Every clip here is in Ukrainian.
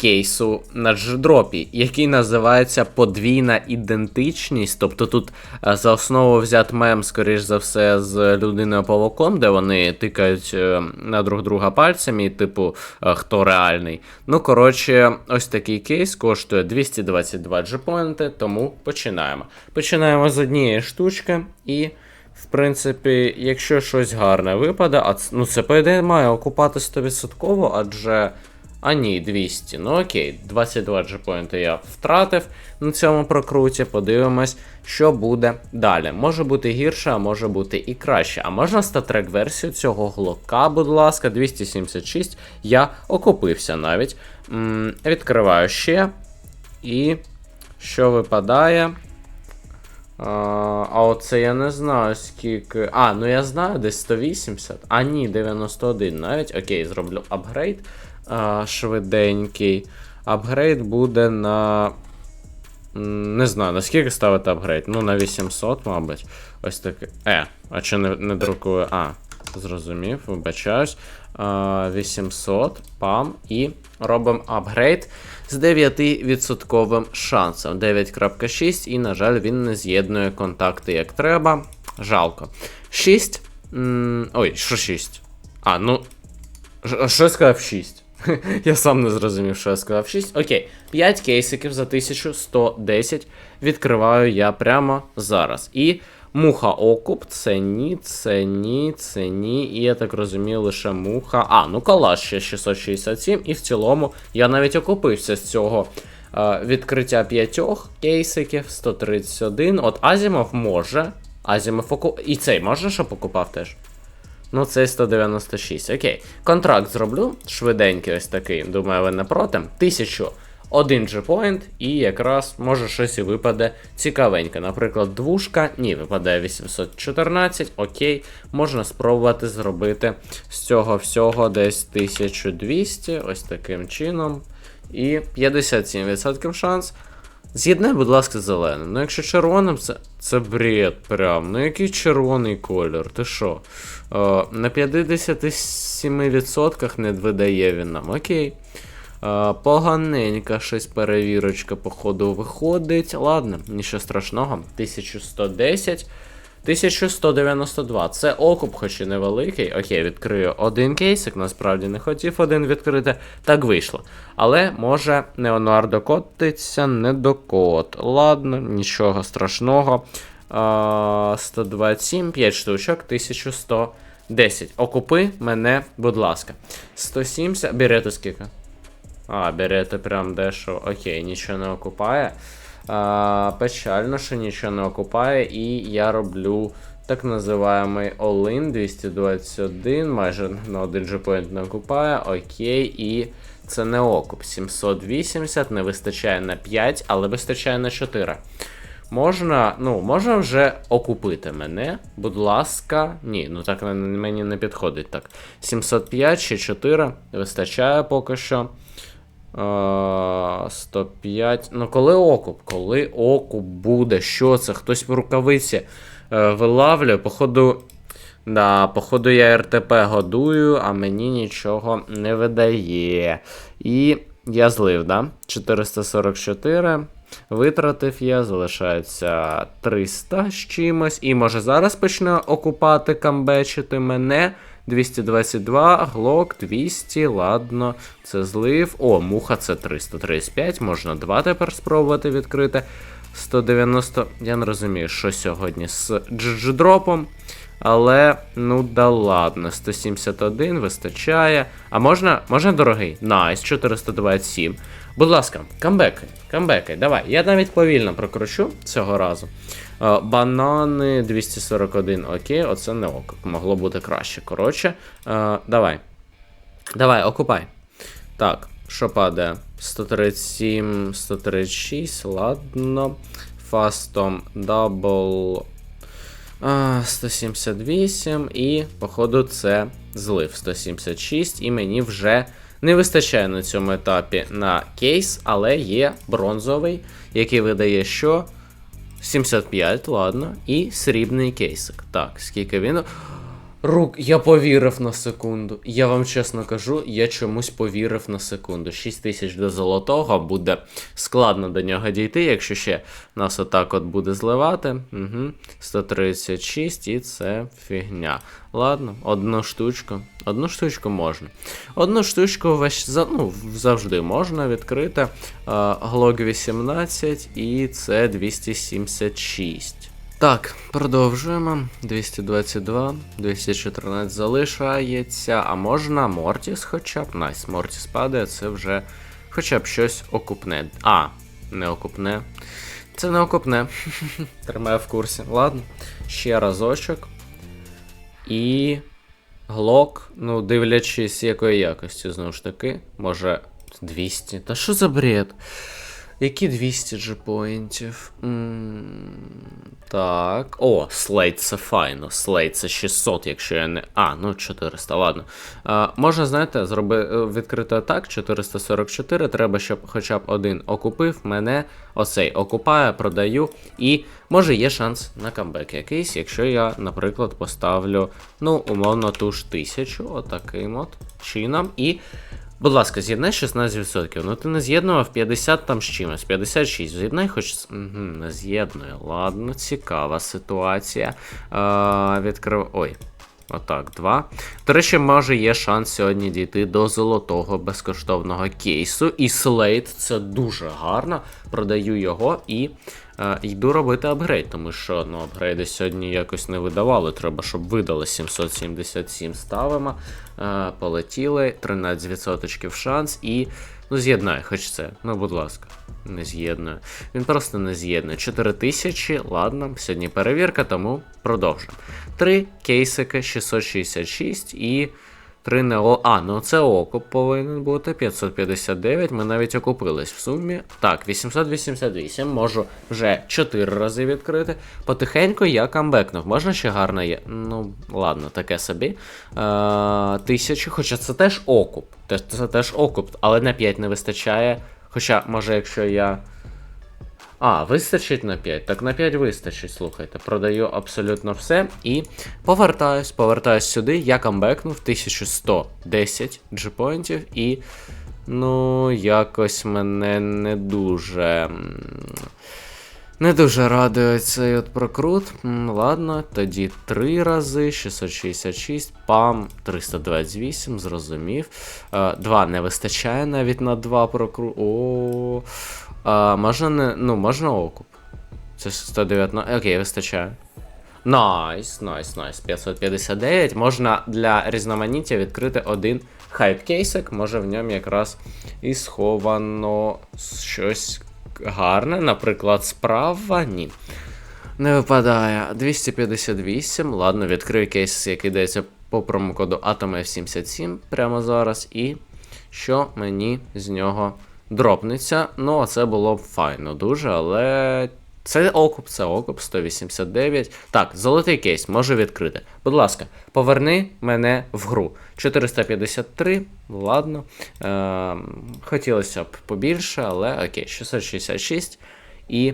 кейсу на дждропі, який називається подвійна ідентичність. Тобто тут е, за основу взят мем, скоріш за все, з людиною павуком, де вони тикають е, на друг друга пальцями, і типу, е, хто реальний. Ну, коротше, ось такий кейс коштує 222 джепоінти, тому починаємо. Починаємо з однієї штучки і. В принципі, якщо щось гарне випаде, а ну це по ідеї має окупати 100%, адже. А ні, 200. Ну окей, 22 джепоінти я втратив на цьому прокруті. Подивимось, що буде далі. Може бути гірше, а може бути і краще. А можна статрек версію цього глока, будь ласка, 276. Я окупився навіть. М, відкриваю ще. І що випадає? А оце я не знаю скільки. А, ну я знаю, десь 180. А ні, 91 навіть. Окей, зроблю апгрейд а, швиденький. Апгрейд буде на. Не знаю, наскільки ставити апгрейд? Ну, на 800, мабуть. Ось таке. Е, а чи не, не друкую? А, зрозумів, вибачаюсь. А, 800, пам, і робимо апгрейд з 9% шансом. 9.6, і, на жаль, він не з'єднує контакти як треба. Жалко. 6. м, Ой, що 6? А, ну. Що сказав 6? Я сам не зрозумів, що я сказав 6. Окей, 5 кейсиків за 1110 відкриваю я прямо зараз. І муха окуп, це ні, це ні, це ні. І я так розумію, лише муха. А, ну калаш ще 667, і в цілому я навіть окупився з цього. е, Відкриття п'ятьох кейсиків 131. От Азімов може. Азімов оку... І цей може, щоб покупав теж? Ну, це 196. Окей. Контракт зроблю. Швиденький ось такий. Думаю, ви не проти. 1000 один джепоінт, і якраз може щось і випаде цікавеньке. Наприклад, двушка. Ні, випадає 814. Окей. Можна спробувати зробити з цього всього десь 1200. Ось таким чином. І 57% шанс. З'єднай, будь ласка, зеленим. Ну, якщо червоним, це, це бред прям. Ну який червоний колір? Ти що? Е, на 57% не видає він нам. Окей. Е, поганенька щось перевірочка, походу, виходить. Ладно, нічого страшного. 1110. 1192. Це окуп, хоч і невеликий. Окей, відкрию один кейсик, насправді не хотів один відкрити. Так вийшло. Але може Неонуар докотиться, не докот. Ладно, нічого страшного. А, 127, 5 штучок, 1110. Окупи мене, будь ласка. 170. Берете скільки? А, берете прям дещо. Окей, нічого не окупає. Печально, що нічого не окупає, і я роблю так називаємий all-in 221, майже на один джепоінт не окупає. Окей, і це не окуп. 780, не вистачає на 5, але вистачає на 4. Можна, ну, можна вже окупити мене, будь ласка. Ні, ну так мені не підходить так. 705 ще 4, вистачає поки що. Е, 105. Ну, коли окуп? Коли окуп буде? Що це? Хтось в рукавиці е, вилавлює. Походу. Да, походу я РТП годую, а мені нічого не видає. І я злив, да? 444. Витратив я, залишається 300 з чимось. І може зараз почне окупати камбечити мене. 222, глок 200, ладно, це злив. О, муха це 335, можна два тепер спробувати відкрити. 190. Я не розумію, що сьогодні з дждропом. Але, ну да ладно, 171 вистачає. А можна, можна дорогий? Найс, 427. Будь ласка, камбекай, камбекай, давай. Я навіть повільно прокручу цього разу. Е, Банани 241, окей, оце не ок. Могло бути краще. Коротше, е, давай. Давай, окупай. Так, що падає? 137, 136, ладно. Фастом дабл. А, 178 і, походу, це злив 176, і мені вже не вистачає на цьому етапі на кейс, але є бронзовий, який видає що? 75, ладно, і срібний кейсик. Так, скільки він. Рук, я повірив на секунду. Я вам чесно кажу, я чомусь повірив на секунду. 6 тисяч до золотого буде складно до нього дійти, якщо ще нас отак от буде зливати. Угу. 136 і це фігня. Ладно, одну штучку. Одну штучку можна. Одну штучку весь, ну, завжди можна відкрити. Глок 18 і це 276. Так, продовжуємо. 222, 214 залишається. А можна Мортіс хоча б. Найс, Мортіс падає, це вже хоча б щось окупне. А, не окупне. Це не окупне. Тримаю в курсі. Ладно. Ще разочок. І. Глок, ну, дивлячись, якої якості, знову ж таки. Може, 200. Та що за бред? Які 200 джепоінтів? Так. О, слейд це файно. Слейд це 600, якщо я не. А, ну 400, ладно. А, можна, знаєте, зроби... е, відкрити так, 444. Треба, щоб хоча б один окупив. Мене оцей окупає, продаю. І може є шанс на камбек якийсь, якщо я, наприклад, поставлю, ну, умовно, ту ж тисячу, отаким от чином. І Будь ласка, з'єднай 16%. Ну ти не з'єднував 50 там з чимось, 56. З'єднай хоч. Угу, не з'єднує. Ладно, цікава ситуація. Е, відкрив. Ой. Отак, два. До речі, може є шанс сьогодні дійти до золотого безкоштовного кейсу. І слейд це дуже гарно. Продаю його і йду робити апгрейд, тому що ну, апгрейди сьогодні якось не видавали. Треба, щоб видали 777 ставимо. Полетіли, 13% шанс і. Ну, з'єднай, хоч це. Ну, будь ласка, не з'єднує. Він просто не з'єднує. 4000, ладно, сьогодні перевірка, тому продовжуємо. Три кейсики 666 і. Три нео. А, ну це окуп повинен бути. 559. Ми навіть окупились в сумі. Так, 888. Можу вже 4 рази відкрити. Потихеньку я камбекнув. Можна ще гарно є. Ну, ладно, таке собі. Е, тисячу, хоча це теж окуп. Те- Це теж окуп, але на 5 не вистачає. Хоча, може, якщо я. А, вистачить на 5. Так на 5 вистачить, слухайте. Продаю абсолютно все. І повертаюсь, повертаюсь сюди. Я камбекнув 1110 джипоінтів і. Ну, якось мене не дуже. Не дуже радує цей от прокрут. Ладно, тоді 3 рази, 666, пам, 328, зрозумів. 2 не вистачає навіть на 2 прокрут. О. А, можна не. Ну, можна окуп. Це 119. Окей, вистачає. Найс, найс, найс. 559. Можна для різноманіття відкрити один хайп-кейсик. Може в ньому якраз і сховано щось гарне, наприклад, справа. Ні. Не випадає. 258. Ладно, відкрию кейс, який дається по промокоду AtomF77 прямо зараз. І що мені з нього дропнеться. Ну, а це було б файно дуже, але. Це окуп, це окуп 189. Так, золотий кейс можу відкрити. Будь ласка, поверни мене в гру. 453, ладно. Е, хотілося б побільше, але окей, 666 і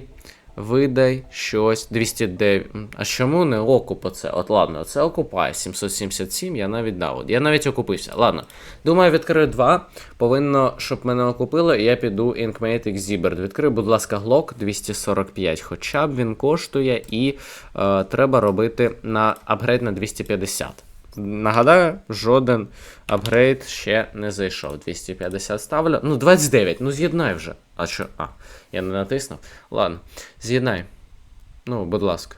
видай щось 209. А чому не окуп оце? От ладно, це окупає 777, я навіть дав. Я навіть окупився. Ладно. Думаю, відкрию два. Повинно, щоб мене окупило, і я піду Inkmate Exhibit. Відкрию, будь ласка, глок 245. Хоча б він коштує, і е, треба робити на апгрейд на 250. Нагадаю, жоден апгрейд ще не зайшов. 250 ставлю. Ну, 29, ну з'єднай вже. А що? А, я не натиснув. Ладно, з'єднай. Ну, будь ласка.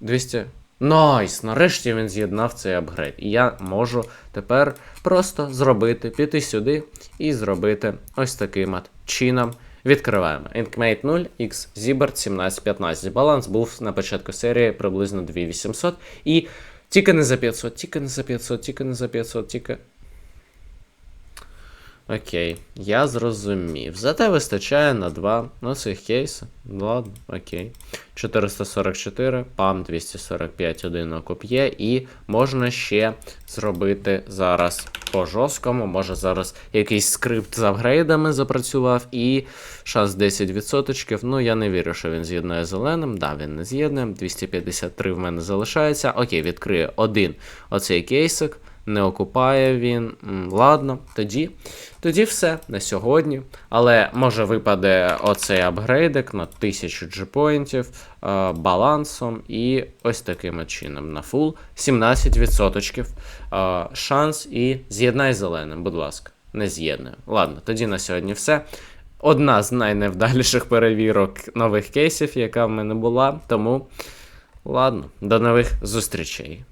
200. Найс! Нарешті він з'єднав цей апгрейд. І я можу тепер просто зробити, піти сюди і зробити ось таким от чином. Відкриваємо. Inkmate 0, X Zibert 1715. Баланс був на початку серії приблизно 2800. І тільки не за 500, тільки не за 500, тільки не за 500, тільки. Окей, я зрозумів. Зате вистачає на два ну, цих кейси. Ладно, окей. 444, пам 245, один є, і можна ще зробити зараз по жорсткому. Може зараз якийсь скрипт з апгрейдами запрацював, і шанс 10%. Ну, я не вірю, що він з'єднує зеленим. Да, він не з'єднує. 253 в мене залишається. Окей, відкрию один оцей кейсик. Не окупає він. Ладно, тоді. Тоді все на сьогодні. Але може випаде оцей апгрейдик на 1000 джипоінтів е, балансом і ось таким чином на фул 17% е, шанс і з'єднай зеленим, будь ласка. Не з'єдную. Ладно, тоді на сьогодні все. Одна з найневдаліших перевірок нових кейсів, яка в мене була. Тому ладно, до нових зустрічей.